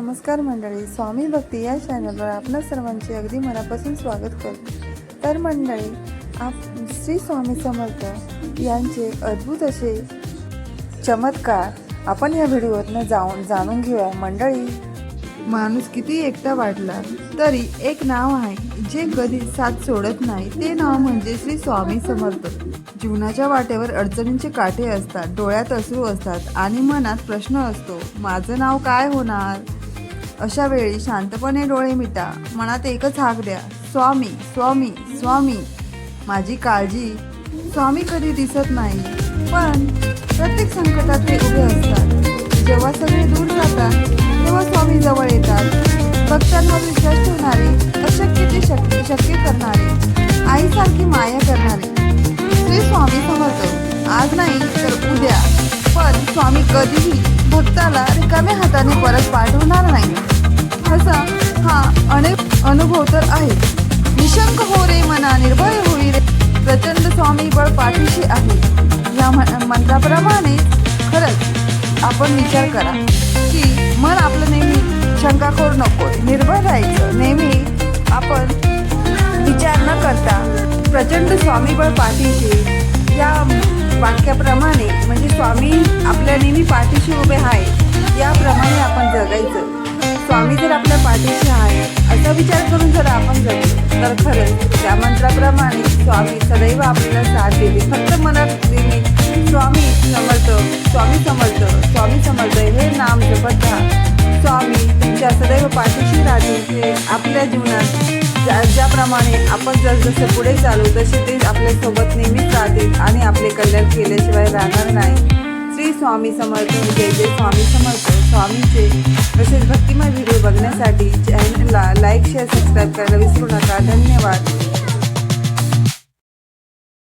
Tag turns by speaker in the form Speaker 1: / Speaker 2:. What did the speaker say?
Speaker 1: नमस्कार मंडळी स्वामी भक्ती या चॅनलवर आपणा सर्वांचे अगदी मनापासून स्वागत करतो. तर मंडळी आप श्री स्वामी समर्थ यांचे अद्भुत असे चमत्कार आपण या व्हिडिओतनं जाऊन जाणून घेऊया. मंडळी माणूस किती एकटा वाटला तरी एक नाव आहे जे कधी साथ सोडत नाही. ते नाव म्हणजे श्री स्वामी समर्थ. जीवनाच्या वाटेवर अडचणींचे काठे असतात डोळ्यात असू असतात आणि मनात प्रश्न असतो माझं नाव काय होणार? अशा वेळी शांतपणे डोळे मिटा मनात एकच हाक द्या स्वामी स्वामी स्वामी. माझी काळजी स्वामी कधी दिसत नाही पण प्रत्येक संकटात ते उभे असतात. जेव्हा सगळे दूर जातात तेव्हा स्वामी जवळ येतात. भक्तांवर विश्वास ठेवणारे अशक्य ते शक्य शक्य करणारे आईसारखी माया करणारे. श्री स्वामी समर्थ आज नाही तर उद्या. पण स्वामी कधीही भक्ताला रिकाम्या हाताने परत पाठवणार नाही. असा हा अनेक अनुभव तर आहे निशंक हो रे मना निर्भय होई रे. प्रचंड स्वामी बळ पाठीशी आहे. या मंत्राप्रमाणे खरंच आपण विचार करा की मन आपलं नेहमी शंकाखोर नको निर्भय राहायचं. नेहमी आपण विचार न करता प्रचंड स्वामीबळ पाठीशी या वाक्याप्रमाणे म्हणजे स्वामी आपल्या नेहमी पाठीशी उभे आहे याप्रमाणे आपण जगायचं. स्वामी जर आपल्या पाठीशी आहे असा विचार करून जर आपण जगलो तर खरंच त्या मंत्राप्रमाणे स्वामी सदैव आपल्याला साथ देते फक्त मनात नेहमी स्वामी समर्थ स्वामी समर्थ स्वामी समर्थ हे नाम जपत राहा. स्वामी तुमच्या सदैव पाठीशी राहतील. हे आपल्या जीवनात ज्या ज्याप्रमाणे आपण जर जसे पुढे चालू तसे ते आपल्यासोबत नेहमीच राहतील आणि आपले कल्याण केल्याशिवाय राहणार नाही. श्री स्वामी समर्थ जय जय स्वामी समर्थ. स्वामीचे तसेच भक्तिमय व्हिडिओ बघण्यासाठी चॅनलला लाईक शेअर सबस्क्राईब करायला विसरू नका. धन्यवाद.